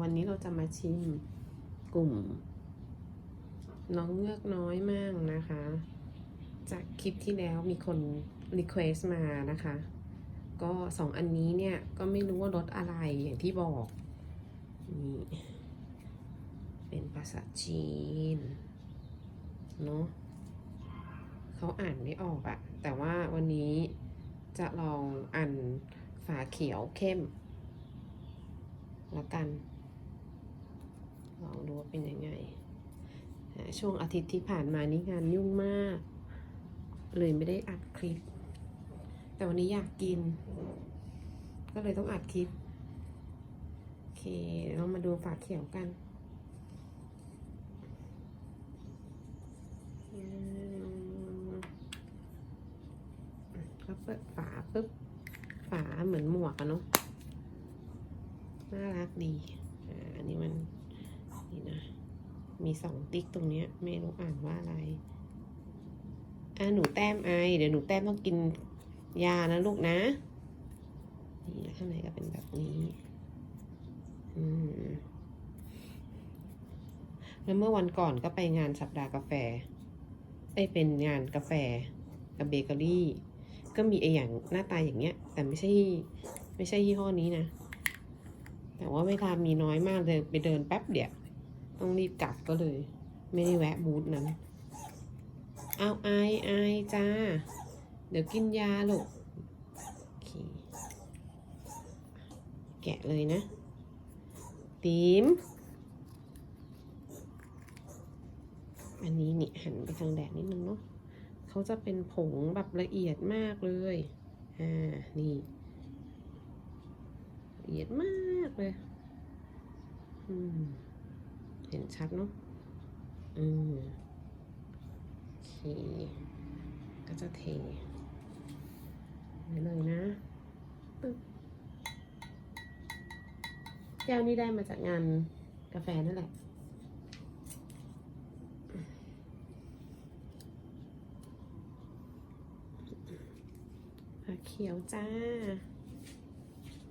วันนี้เราจะมาชิมกลุ่ม น้องเงือกน้อยมั่งนะคะ จากคลิปที่แล้วมีคนรีเควสมานะคะ ก็สองอันนี้เนี่ย ก็ไม่รู้ว่ารสอะไรอย่างที่บอกนี่เป็นภาษาจีนเนาะเขาอ่านไม่ออกอะแต่ว่าวันนี้จะลองอ่านฝาเขียวเข้ม ล้วกัน ลองดูว่าเป็นยังไง ช่วงอาทิตย์ที่ผ่านมานี่งานยุ่งมาก เลยไม่ได้อัดคลิป แต่วันนี้อยากกิน ก็เลยต้องอัดคลิป โอเคเรามาดูฝาเขียวกันก็เปิดฝาปุ๊บ ฝาเหมือนหมวกอะเนาะ น่ารักดีอันนี้มันนี่นะ มีสองติ๊กตรงเนี้ยไม่รู้อ่านว่าอะไรอ่าหนูแต้มไอ เดี๋ยวหนูแต้มต้องกินยานะลูกนะ นี่ข้างในก็เป็นแบบนี้ อืมแล้วเมื่อวันก่อนก็ไปงานสัปดาห์กาแฟไอเป็นงานกาแฟกับเบเกอรี่ ก็มีไออย่างหน้าตาอย่างเงี้ย แต่ไม่ใช่ ไม่ใช่ยี่ห้อนี้นะ แต่ว่าเวลามีน้อยมากเลยไปเดินแป๊บเดียวต้องรีบกลับก็เลย ไม่ได้แวะบูธนั้น เอาไอไอจ้า เดี๋ยวกินยาลูกโอเคแกะเลยนะตีมอันนี้นี่หันไปทางแดดนิดนึงเนาะเขาจะเป็นผงแบบละเอียดมากเลย อ่า นี่ เอียดมากเลย เห็นชัดเนาะอืมโอเค ก็จะเทไปเลยนะปึ๊บแก้วนี้ได้มาจากงานกาแฟนั่นแหละผักเขียวจ้า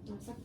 รอสัก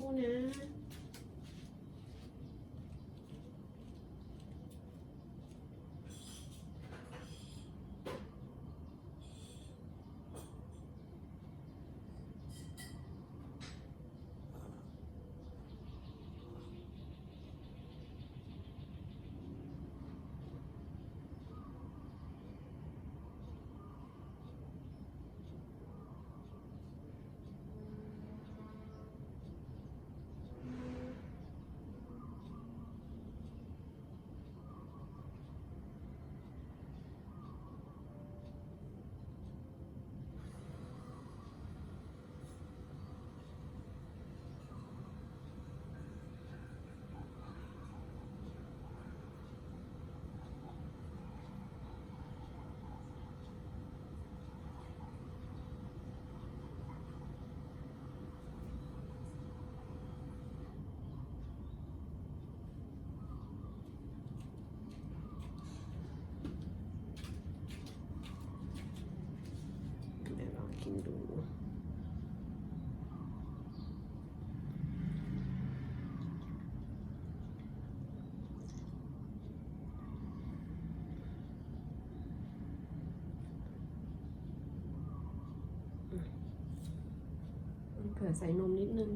เผื่อใส่นมนิดนึง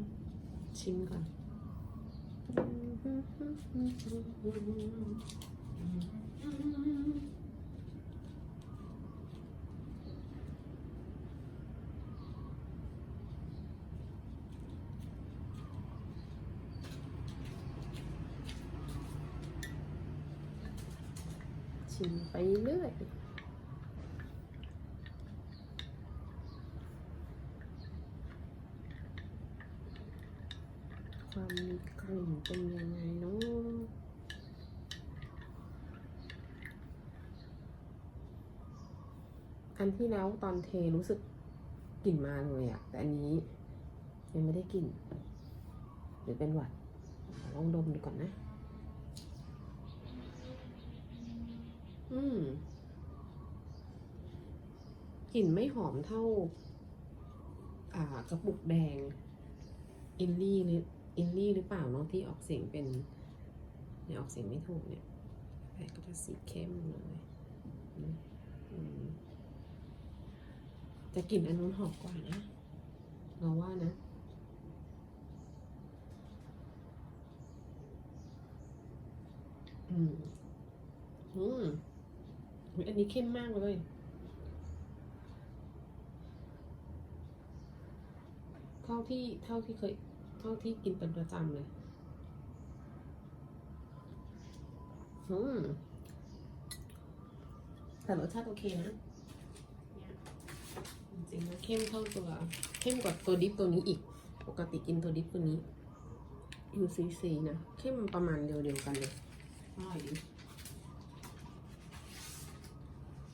ชิมก่อนชิมไปเรื่อย ความมีกลิ่นเป็นยังไงเนาะอันที่แล้วตอนเทรู้สึกกลิ่นมาเลยอะแต่อันนี้ยังไม่ได้กลิ่นหรือเป็นหวัดลองดมดูก่อนนะ อืมกลิ่นไม่หอมเท่า อ่ากระปุกแดง อินลี่เลย อินลี่หรือเปล่าเนาะที่ออกเสียงเป็นเนี่ยออกเสียงไม่ถูกเนี่ยกาแฟก็จะสีเข้มเลยอืมอืมแต่กลิ่นอันนู้นหอมกว่านะ เราว่านะอืมอืมอันนี้เข้มมากเลย เท่าที่เท่าที่เคย เท่าที่กินเป็นประจำเลยอืมแต่รสชาติโอเคนะเนี่ยจริงๆแล้วเข้มเท่าตัว เข้มกว่าตัวดิฟตัวนี้อีก ปกติกินตัวดิฟตัวนี้ UCC นะ เข้มประมาณเดียวเดียวๆกันเลยอร่อยดี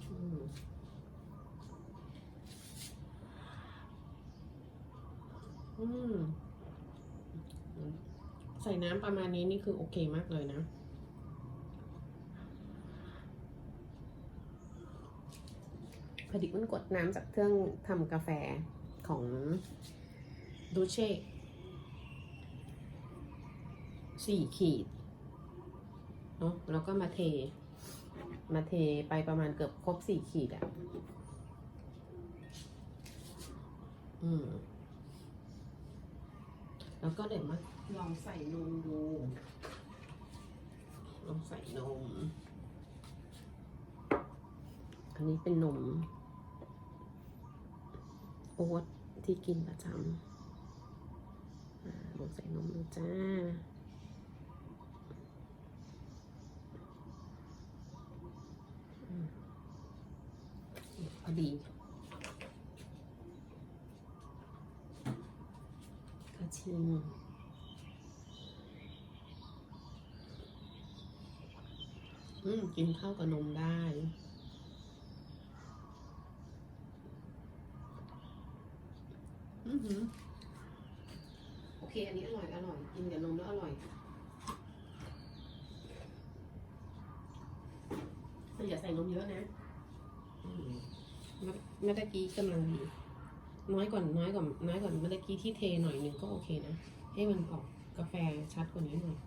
อืมอืม ใส่น้ำประมาณนี้นี่คือโอเคมากเลยนะ พอดีมันกดน้ำจากเครื่องทำกาแฟของดูเช่สี่ขีดเนาะแล้วก็มาเท มาเทไปประมาณเกือบครบสี่ขีดอะ่ะ อืม แล้วก็เดี๋ยวมา ลองใส่นมดู ลองใส่นม อันนี้เป็นนม โอ๊ตที่กินประจำลองใส่นมดูจ้าพอดีกระชิม อืมกินข้าวกับนมได้ อือหือโอเค อันนี้อร่อยอร่อย กินกับนมแล้วอร่อยแต่อย่าใส่นมเยอะนะอืมเมื่อเมื่อตะกี้กำลังดีน้อยกว่าน้อยกว่าน้อยกว่าเมื่อตะกี้ที่เทหน่อยหนึ่งก็โอเคนะ ให้มันออกกาแฟชัดกว่านี้หน่อย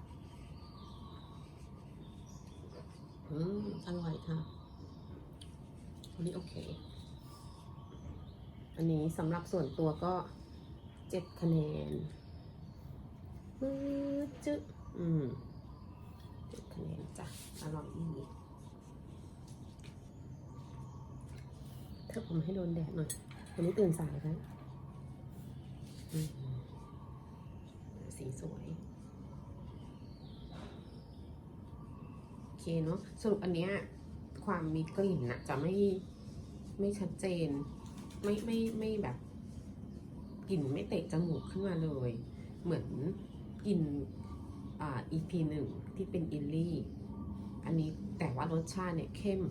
อืม อร่อยค่ะอันนี้โอเค อันนี้สำหรับส่วนตัวก็เจ็ดคะแนนมือจึ๊อืมเจ็ดคะแนนจ้ะ อร่อยดีถ้าผมให้โดนแดดหน่อย วันนี้ตื่นสายครับอืมสีสวย โอ เคเนาะสรุปอันเนี้ยความมีกลิ่นนะจะไม่ไม่ชัดเจน ไม่ไม่ไม่แบบกลิ่นไม่เตะจมูกขึ้นมาเลย เหมือนกลิ่นอ่า EP หนึ่งที่เป็นอินลี่ อันนี้แต่ว่ารสชาติเนี่ยเข้ม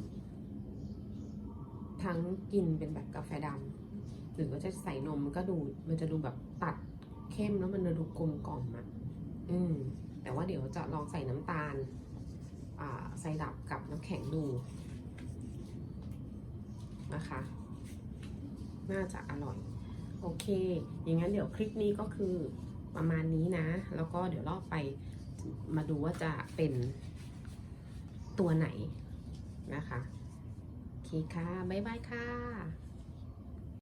ทั้งกินเป็นแบบกาแฟดำหรือว่าจะใส่นมมันก็ดูมันจะดูแบบตัดเข้มแล้วมันจะดูกลมกล่อมอะอืมแต่ว่าเดี๋ยวจะลองใส่น้ำตาล ไซรัปกับน้ำแข็งดูนะคะ น่าจะอร่อย โอเค อย่างนั้นเดี๋ยวคลิปนี้ก็คือประมาณนี้นะ แล้วก็เดี๋ยวรอบไปมาดูว่าจะเป็นตัวไหนนะคะ โอเคค่ะ บ๊ายบายค่ะ